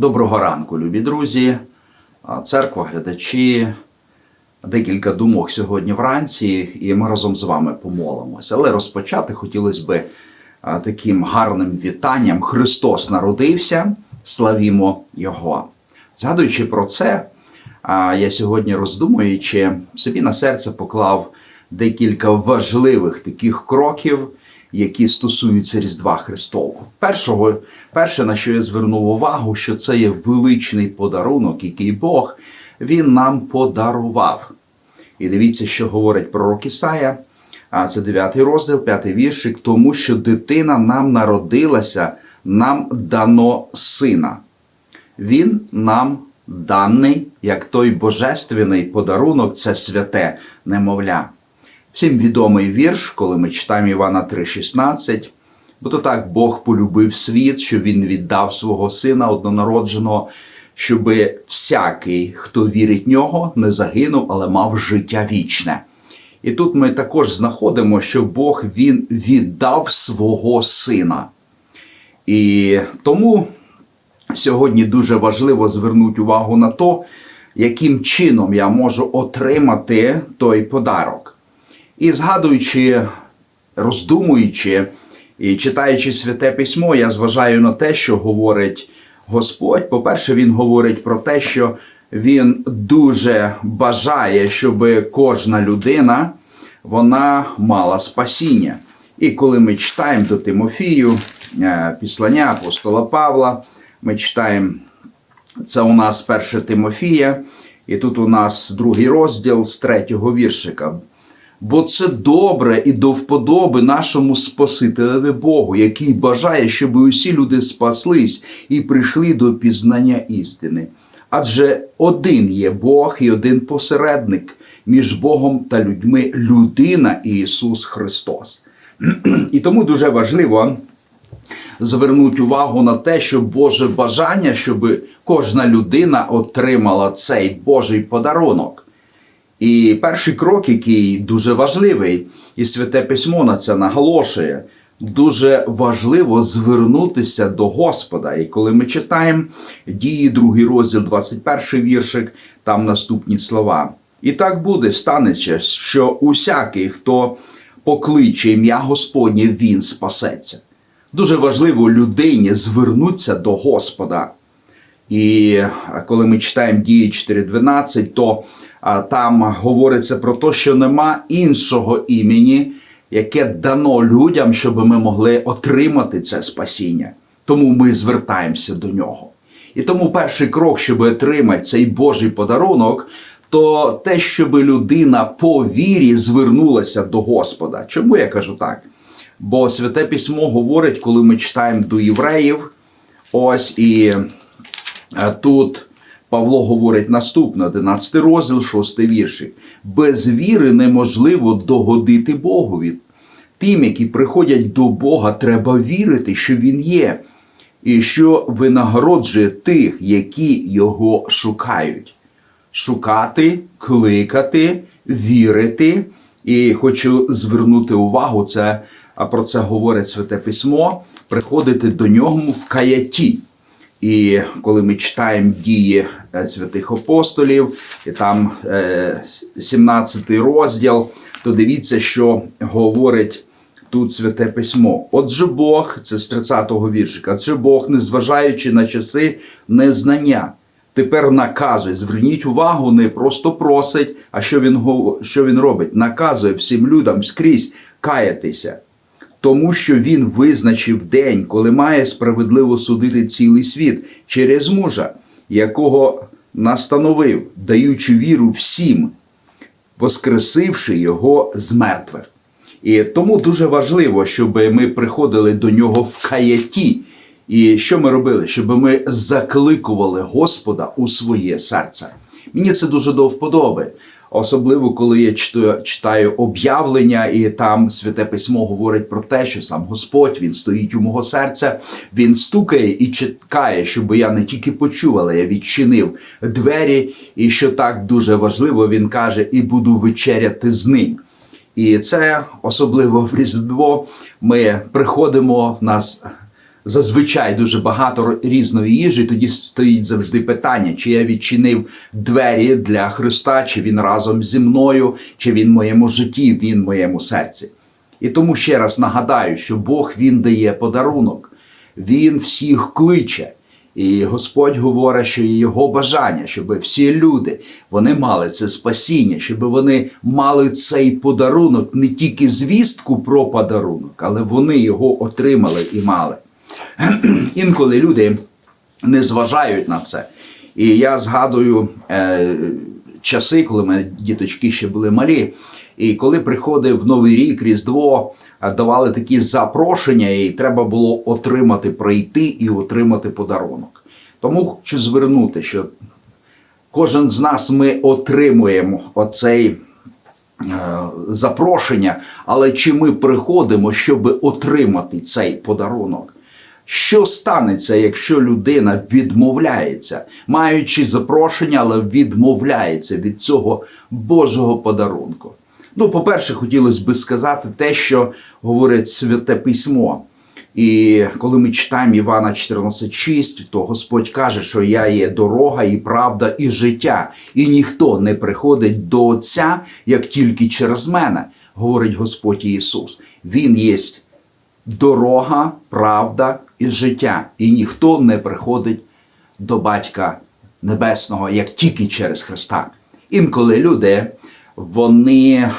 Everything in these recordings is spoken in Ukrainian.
Доброго ранку, любі друзі, церква, глядачі. Декілька думок сьогодні вранці, і ми разом з вами помолимося. Але розпочати хотілося би таким гарним вітанням: Христос народився, славімо Його. Згадуючи про це, я сьогодні роздумуючи, собі на серце поклав декілька важливих таких кроків, які стосуються Різдва Христового. Першого, перше, на що я звернув увагу, що це є величний подарунок, який Бог він нам подарував. І дивіться, що говорить пророк Ісая, а це 9 розділ, 5 віршик, тому що дитина нам народилася, нам дано сина. Він нам даний, як той божественний подарунок, це святе немовля. Всім відомий вірш, коли ми читаємо Івана 3,16. Бо то так Бог полюбив світ, що Він віддав свого сина однонародженого, щоб всякий, хто вірить в нього, не загинув, але мав життя вічне. І тут ми також знаходимо, що Бог Він віддав свого сина. І тому сьогодні дуже важливо звернути увагу на те, яким чином я можу отримати той подарок. І згадуючи, роздумуючи і читаючи святе письмо, я зважаю на те, що говорить Господь. По-перше, Він говорить про те, що Він дуже бажає, щоб кожна людина вона мала спасіння. І коли ми читаємо до Тимофію, е, післання апостола Павла, ми читаємо це у нас перше Тимофія, і тут у нас другий розділ з третього віршика. Бо це добре і до вподоби нашому Спасителеві Богу, який бажає, щоб усі люди спаслись і прийшли до пізнання істини. Адже один є Бог і один посередник між Богом та людьми людина Ісус Христос. І тому дуже важливо звернути увагу на те, що Боже бажання, щоб кожна людина отримала цей Божий подарунок. І перший крок, який дуже важливий, і святе письмо на це наголошує, дуже важливо звернутися до Господа. І коли ми читаємо дії, другий розділ, 21 віршик, там наступні слова. І так буде, станеться, що усякий, хто покличе ім'я Господнє, він спасеться. Дуже важливо людині звернутися до Господа. І коли ми читаємо дії 4.12, то там говориться про те, що нема іншого імені, яке дано людям, щоб ми могли отримати це спасіння. Тому ми звертаємося до нього. І тому перший крок, щоб отримати цей Божий подарунок, то те, щоб людина по вірі звернулася до Господа. Чому я кажу так? Бо святе письмо говорить, коли ми читаємо до євреїв, ось і тут Павло говорить наступне, 11 розділ, 6 віршик. Без віри неможливо догодити Богові. Тим, які приходять до Бога, треба вірити, що Він є, і що винагороджує тих, які його шукають. Шукати, кликати, вірити. І хочу звернути увагу, це, а про це говорить Святе Письмо, приходити до нього в каяті. І коли ми читаємо дії святих апостолів, і там 17 розділ, то дивіться, що говорить тут святе письмо. Отже, Бог, це з 30-го віршика, отже Бог, незважаючи на часи незнання, тепер наказує. Зверніть увагу, не просто просить, а що він, що він робить? Наказує всім людям скрізь каятися тому що він визначив день, коли має справедливо судити цілий світ через мужа, якого настановив, даючи віру всім, воскресивши його з мертвих. І тому дуже важливо, щоб ми приходили до нього в каяті. І що ми робили? Щоб ми закликували Господа у своє серце. Мені це дуже до вподоби. Особливо, коли я читаю, об'явлення, і там святе письмо говорить про те, що сам Господь він стоїть у мого серця, він стукає і чекає, щоб я не тільки почув, але я відчинив двері. І що так дуже важливо, він каже, і буду вечеряти з ним. І це особливо в Різдво. Ми приходимо в нас зазвичай дуже багато різної їжі, тоді стоїть завжди питання, чи я відчинив двері для Христа, чи він разом зі мною, чи він в моєму житті, він в моєму серці. І тому ще раз нагадаю, що Бог він дає подарунок, Він всіх кличе. І Господь говорить, що його бажання, щоб всі люди вони мали це спасіння, щоб вони мали цей подарунок, не тільки звістку про подарунок, але вони його отримали і мали. Інколи люди не зважають на це. І я згадую е, часи, коли ми діточки ще були малі. І коли приходив Новий рік, Різдво, е, давали такі запрошення, і треба було отримати, прийти і отримати подарунок. Тому хочу звернути, що кожен з нас ми отримуємо оцей е, запрошення, але чи ми приходимо, щоб отримати цей подарунок? Що станеться, якщо людина відмовляється, маючи запрошення, але відмовляється від цього Божого подарунку? Ну, по-перше, хотілося би сказати те, що говорить Святе Письмо. І коли ми читаємо Івана 14,6, то Господь каже, що я є дорога і правда, і життя, і ніхто не приходить до Отця, як тільки через мене, говорить Господь Ісус. Він є дорога, правда і життя, і ніхто не приходить до Батька Небесного, як тільки через Христа. Інколи люди вони е,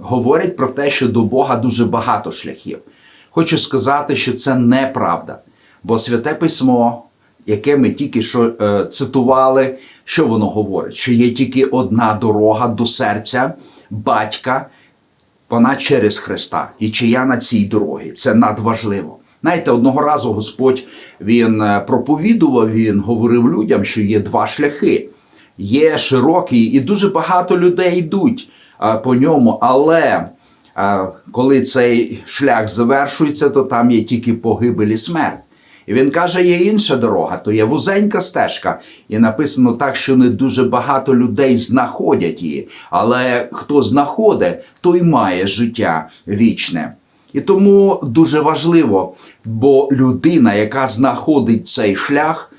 говорять про те, що до Бога дуже багато шляхів. Хочу сказати, що це неправда, бо святе письмо, яке ми тільки що е, цитували, що воно говорить? Що є тільки одна дорога до серця батька, вона через Христа. І чи я на цій дорогі? Це надважливо. Знаєте, одного разу Господь він е, проповідував, він говорив людям, що є два шляхи. Є широкий, і дуже багато людей йдуть а, по ньому, але а, коли цей шлях завершується, то там є тільки погибель і смерть. І він каже, є інша дорога, то є вузенька стежка. І написано так, що не дуже багато людей знаходять її. Але хто знаходить, той має життя вічне. І тому дуже важливо, бо людина, яка знаходить цей шлях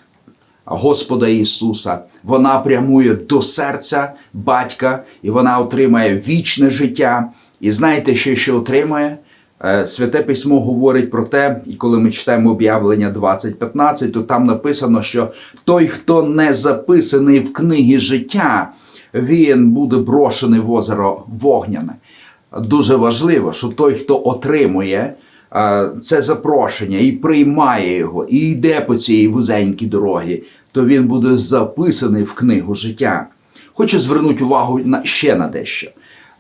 Господа Ісуса, вона прямує до серця батька, і вона отримає вічне життя. І знаєте, що ще отримає? Е, Святе письмо говорить про те, і коли ми читаємо об'явлення 20.15, то там написано, що той, хто не записаний в книгі життя, він буде брошений в озеро вогняне. Дуже важливо, що той, хто отримує е, це запрошення і приймає його, і йде по цій вузенькій дорогі, то він буде записаний в книгу життя. Хочу звернути увагу на ще на дещо.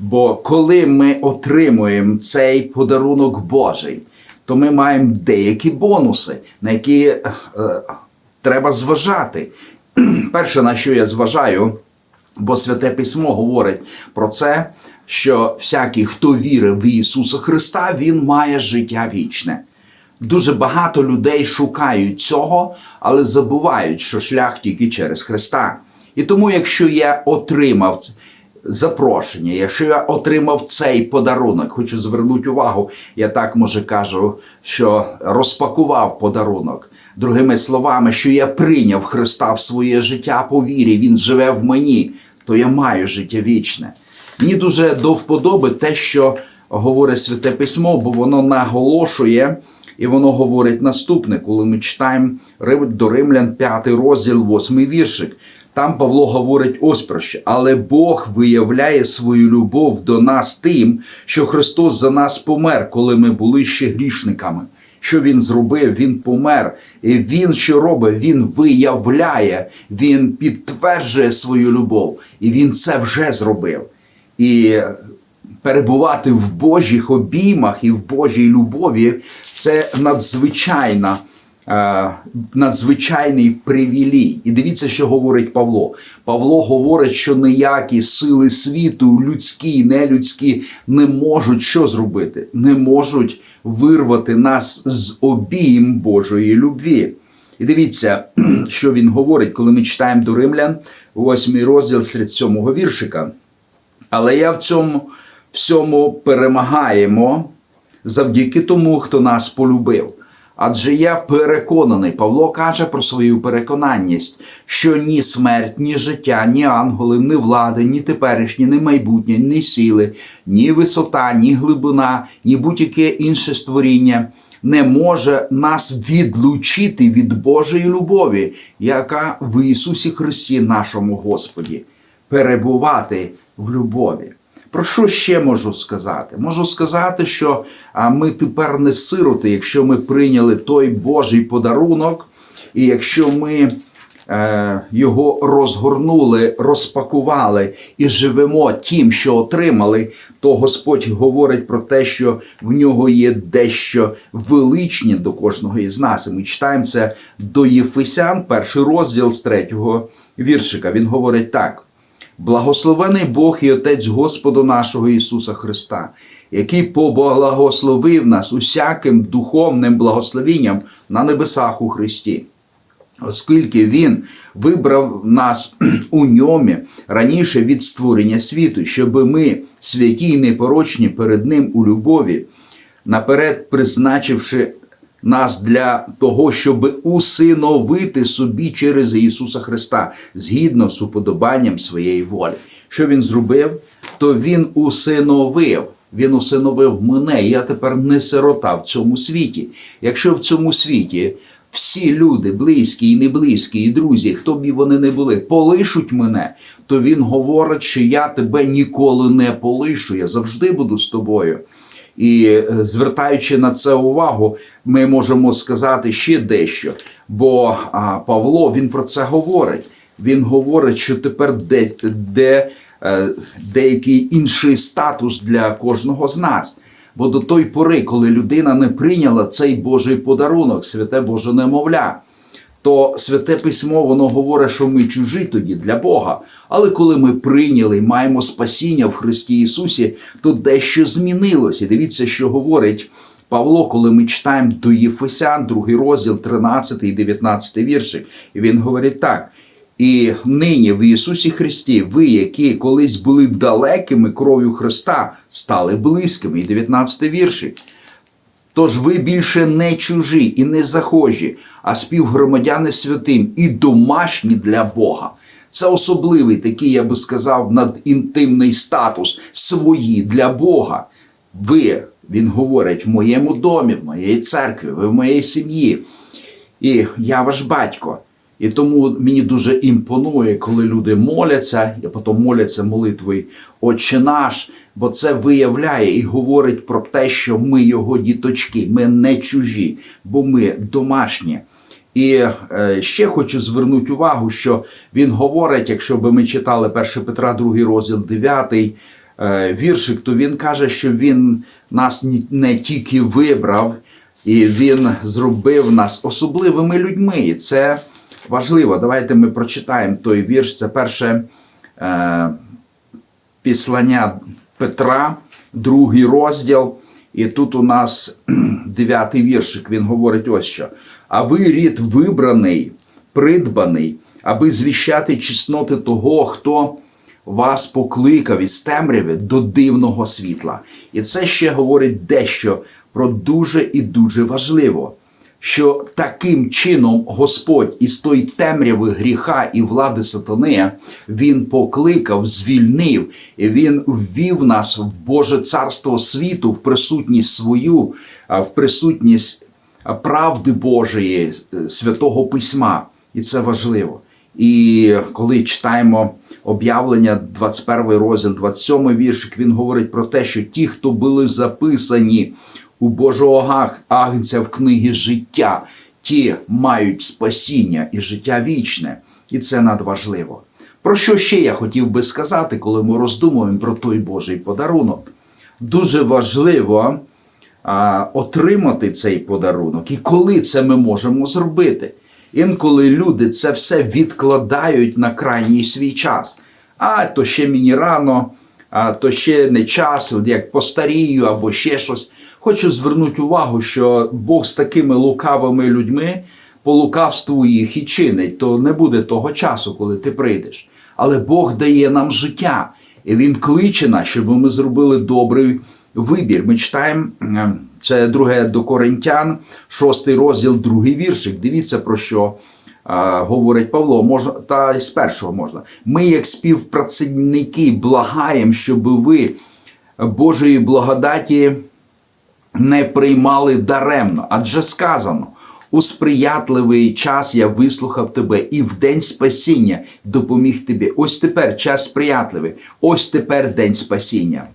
Бо коли ми отримуємо цей подарунок Божий, то ми маємо деякі бонуси, на які е, треба зважати. Перше, на що я зважаю, бо Святе Письмо говорить про це, що всякий, хто вірив в Ісуса Христа, він має життя вічне. Дуже багато людей шукають цього, але забувають, що шлях тільки через Христа. І тому, якщо я отримав ц- запрошення, якщо я отримав цей подарунок, хочу звернути увагу, я так може кажу, що розпакував подарунок. Другими словами, що я прийняв Христа в своє життя по вірі, Він живе в мені, то я маю життя вічне. Мені дуже до вподоби те, що говорить Святе Письмо, бо воно наголошує і воно говорить наступне, коли ми читаємо до Римлян 5 розділ, 8 віршик. Там Павло говорить ось про що. Але Бог виявляє свою любов до нас тим, що Христос за нас помер, коли ми були ще грішниками. Що він зробив? Він помер. І він що робить? Він виявляє, він підтверджує свою любов. І він це вже зробив. І перебувати в Божих обіймах і в Божій любові це надзвичайна. Е, Надзвичайний привілій. І дивіться, що говорить Павло. Павло говорить, що ніякі сили світу, людські нелюдські, не можуть що зробити? Не можуть вирвати нас з обійм Божої любві. І дивіться, що він говорить, коли ми читаємо до Римлян, 8 розділ 37 віршика. Але я в цьому всьому перемагаємо завдяки тому, хто нас полюбив. Адже я переконаний, Павло каже про свою переконанність, що ні смерть, ні життя, ні ангели, ні влади, ні теперішні, ні майбутнє, ні сили, ні висота, ні глибина, ні будь-яке інше створіння не може нас відлучити від Божої любові, яка в Ісусі Христі, нашому Господі, перебувати в любові. Про що ще можу сказати? Можу сказати, що ми тепер не сироти, якщо ми прийняли той Божий подарунок, і якщо ми е, його розгорнули, розпакували і живемо тим, що отримали, то Господь говорить про те, що в нього є дещо величне до кожного із нас. І ми читаємо це до Єфесян, перший розділ з третього віршика. Він говорить так. Благословений Бог і Отець Господа нашого Ісуса Христа, який поблагословив нас усяким духовним благословенням на небесах у Христі. Оскільки Він вибрав нас у ньому раніше від створення світу, щоб ми, святі й непорочні перед Ним у любові, наперед призначивши нас для того, щоб усиновити собі через Ісуса Христа згідно з уподобанням своєї волі. Що він зробив? То він усиновив. Він усиновив мене. Я тепер не сирота в цьому світі. Якщо в цьому світі всі люди, близькі і не близькі, і друзі, хто б вони не були, полишуть мене, то він говорить, що я тебе ніколи не полишу. Я завжди буду з тобою. І е, звертаючи на це увагу, ми можемо сказати ще дещо. Бо Павло він про це говорить. Він говорить, що тепер де, де е, деякий інший статус для кожного з нас. Бо до той пори, коли людина не прийняла цей Божий подарунок, святе Боже немовля, то святе письмо воно говорить, що ми чужі тоді для Бога. Але коли ми прийняли і маємо спасіння в Христі Ісусі, то дещо змінилося. Дивіться, що говорить Павло, коли ми читаємо до Єфесян, другий розділ, 13 і 19 вірші. І він говорить так. І нині в Ісусі Христі, ви, які колись були далекими кров'ю Христа, стали близькими. І 19 вірші. Тож ви більше не чужі і не захожі, а співгромадяни святим і домашні для Бога. Це особливий такий, я би сказав, надінтимний статус свої для Бога. Ви, він говорить, в моєму домі, в моєї церкві, ви в моїй сім'ї. І я ваш батько. І тому мені дуже імпонує, коли люди моляться, і потім моляться молитвою Отче наш, бо це виявляє і говорить про те, що ми його діточки, ми не чужі, бо ми домашні. І е, ще хочу звернути увагу, що він говорить, якщо би ми читали 1 Петра, 2 розділ 9 е, віршик, то він каже, що він нас не тільки вибрав, і він зробив нас особливими людьми. І це важливо. Давайте ми прочитаємо той вірш. Це перше е, післання Петра, другий розділ. І тут у нас дев'ятий віршик. Він говорить ось що. А ви рід вибраний, придбаний, аби звіщати чесноти того, хто вас покликав із темряви до дивного світла. І це ще говорить дещо про дуже і дуже важливо що таким чином Господь із той темряви гріха і влади сатани він покликав, звільнив, і він ввів нас в Боже царство світу, в присутність свою, в присутність правди Божої, е, святого письма. І це важливо. І коли читаємо об'явлення, 21 розділ, 27 віршик, він говорить про те, що ті, хто були записані у Божого агнця в книгі життя, ті мають спасіння і життя вічне. І це надважливо. Про що ще я хотів би сказати, коли ми роздумуємо про той Божий подарунок? Дуже важливо а, отримати цей подарунок і коли це ми можемо зробити. Інколи люди це все відкладають на крайній свій час. А то ще мені рано, а то ще не час, як постарію або ще щось. Хочу звернути увагу, що Бог з такими лукавими людьми по лукавству їх і чинить, то не буде того часу, коли ти прийдеш. Але Бог дає нам життя, і Він кличе нас, щоб ми зробили добрий вибір. Ми читаємо е, це друге до Коринтян, шостий розділ, другий віршик. Дивіться про що е, говорить Павло. Можна та з першого можна. Ми, як співпрацівники, благаємо, щоб ви Божої благодаті не приймали даремно, адже сказано. У сприятливий час я вислухав тебе, і в день спасіння допоміг тобі. Ось тепер час сприятливий, ось тепер день спасіння.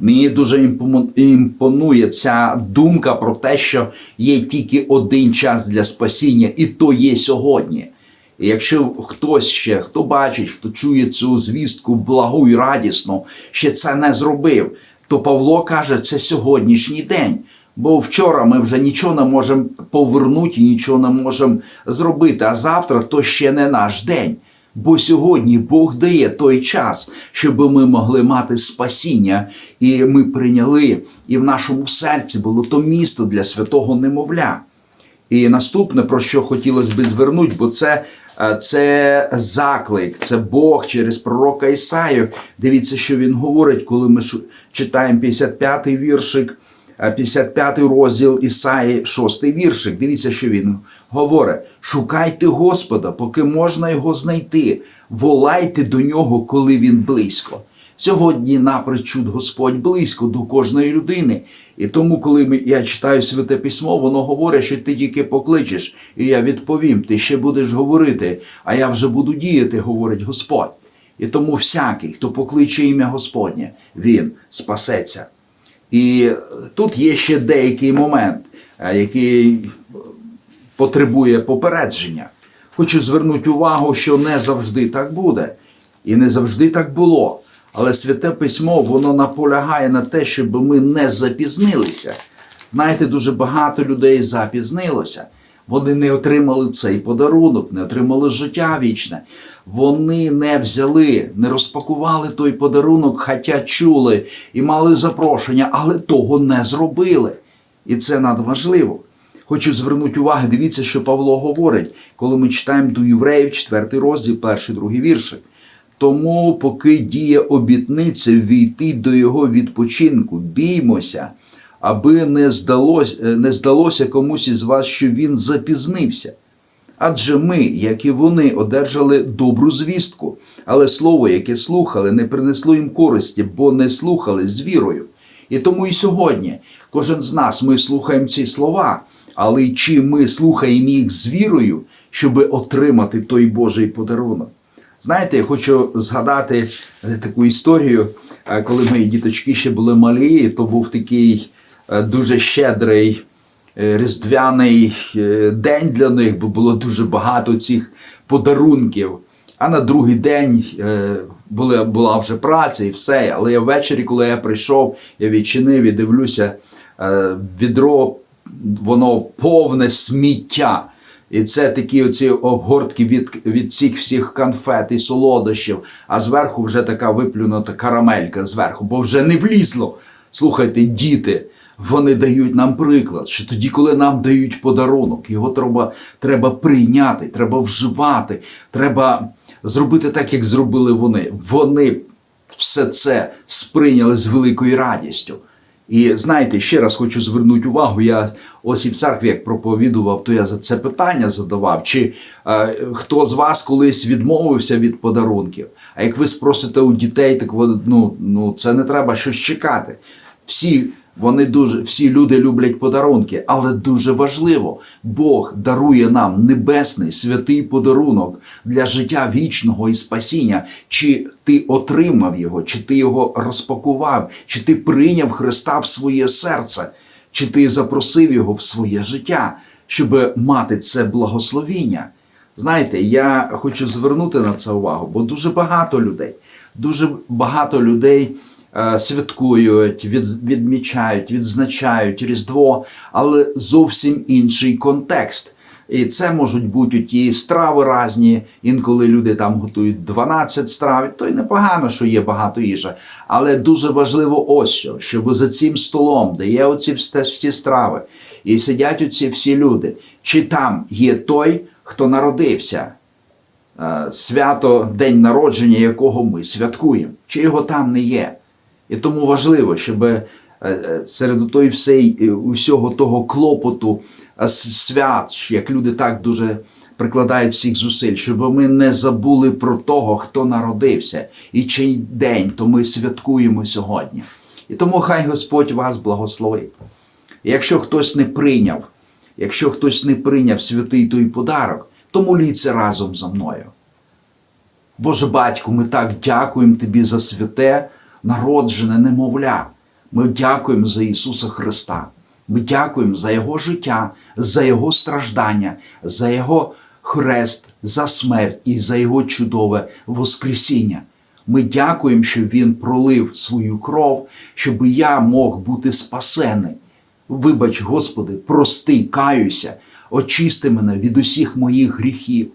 Мені дуже імпонує ця думка про те, що є тільки один час для спасіння, і то є сьогодні. І якщо хтось ще, хто бачить, хто чує цю звістку благу і радісну, ще це не зробив, то Павло каже, це сьогоднішній день. Бо вчора ми вже нічого не можемо повернути, нічого не можемо зробити, а завтра то ще не наш день. Бо сьогодні Бог дає той час, щоб ми могли мати спасіння, і ми прийняли, і в нашому серці було то місто для святого немовля. І наступне, про що хотілося би звернути, бо це, е, це заклик, це Бог через пророка Ісаю. Дивіться, що він говорить, коли ми читаємо 55-й віршик, е, 55-й розділ Ісаї, 6-й віршик. Дивіться, що він говорить: шукайте Господа, поки можна його знайти, волайте до нього, коли він близько. Сьогодні напрочуд Господь близько до кожної людини. І тому, коли я читаю святе письмо, воно говорить, що ти тільки покличеш, і я відповім, ти ще будеш говорити, а я вже буду діяти, говорить Господь. І тому всякий, хто покличе ім'я Господнє, він спасеться. І е, тут є ще деякий момент, е, який потребує попередження. Хочу звернути увагу, що не завжди так буде, і не завжди так було. Але святе письмо воно наполягає на те, щоб ми не запізнилися. Знаєте, дуже багато людей запізнилося. Вони не отримали цей подарунок, не отримали життя вічне. Вони не взяли, не розпакували той подарунок, хоча чули і мали запрошення, але того не зробили. І це надважливо. Хочу звернути увагу, дивіться, що Павло говорить, коли ми читаємо до євреїв, 4 розділ, перший, другий віршик. Тому, поки діє обітниця війти до його відпочинку, біймося, аби не здалося, не здалося комусь із вас, що він запізнився. Адже ми, як і вони, одержали добру звістку, але слово, яке слухали, не принесло їм користі, бо не слухали з вірою. І тому і сьогодні кожен з нас ми слухаємо ці слова, але чи ми слухаємо їх з вірою, щоб отримати той Божий подарунок? Знаєте, я хочу згадати е, таку історію, е, коли мої діточки ще були малі, то був такий е, дуже щедрий е, різдвяний е, день для них, бо було дуже багато цих подарунків. А на другий день е, була, була вже праця і все. Але я ввечері, коли я прийшов, я відчинив і дивлюся, е, відро, воно повне сміття. І це такі оці обгортки від, від цих всіх конфет і солодощів, а зверху вже така виплюнута карамелька зверху, бо вже не влізло. Слухайте, діти, вони дають нам приклад, що тоді, коли нам дають подарунок, його треба, треба прийняти, треба вживати, треба зробити так, як зробили вони. Вони все це сприйняли з великою радістю. І знаєте, ще раз хочу звернути увагу. Я ось і в церкві, як проповідував, то я за це питання задавав. Чи е, хто з вас колись відмовився від подарунків? А як ви спросите у дітей, так ну, ну це не треба щось чекати. Всі вони дуже всі люди люблять подарунки, але дуже важливо, Бог дарує нам небесний святий подарунок для життя вічного і спасіння. Чи ти отримав його, чи ти його розпакував, чи ти прийняв Христа в своє серце, чи ти запросив його в своє життя, щоб мати це благословіння? Знаєте, я хочу звернути на це увагу, бо дуже багато людей, дуже багато людей святкують, від, відмічають, відзначають Різдво, але зовсім інший контекст. І це можуть бути ті страви різні. Інколи люди там готують 12 страв, то й непогано, що є багато їжі. Але дуже важливо ось що, щоб за цим столом, де є оці всі всі страви, і сидять оці всі люди, чи там є той, хто народився, е, свято, день народження якого ми святкуємо, чи його там не є. І тому важливо, щоб е, е, серед тої всей, е, усього того клопоту свят, як люди так дуже прикладають всіх зусиль, щоб ми не забули про того, хто народився, і чий день, то ми святкуємо сьогодні. І тому хай Господь вас благословить. Якщо хтось не прийняв, якщо хтось не прийняв святий той подарок, то моліться разом зі мною. Боже батьку, ми так дякуємо Тобі за святе, народжене немовля. Ми дякуємо за Ісуса Христа. Ми дякуємо за Його життя, за Його страждання, за Його хрест, за смерть і за Його чудове Воскресіння. Ми дякуємо, що Він пролив свою кров, щоб я мог бути спасений. Вибач, Господи, прости, каюся, очисти мене від усіх моїх гріхів,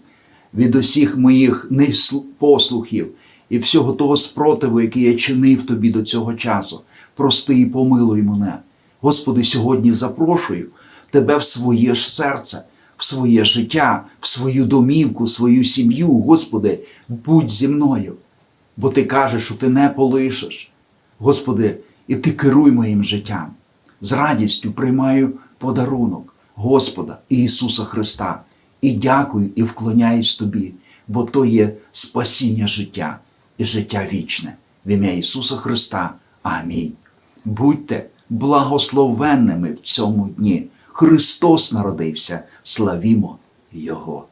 від усіх моїх непослухів і всього того спротиву, який я чинив тобі до цього часу. Прости і помилуй мене. Господи, сьогодні запрошую Тебе в своє ж серце, в своє життя, в свою домівку, в свою сім'ю. Господи, будь зі мною, бо Ти кажеш, що Ти не полишиш. Господи, і Ти керуй моїм життям. З радістю приймаю подарунок Господа Ісуса Христа і дякую і вклоняюсь Тобі, бо то є спасіння життя і життя вічне. В ім'я Ісуса Христа. Амінь. Будьте благословенними в цьому дні. Христос народився. Славімо Його.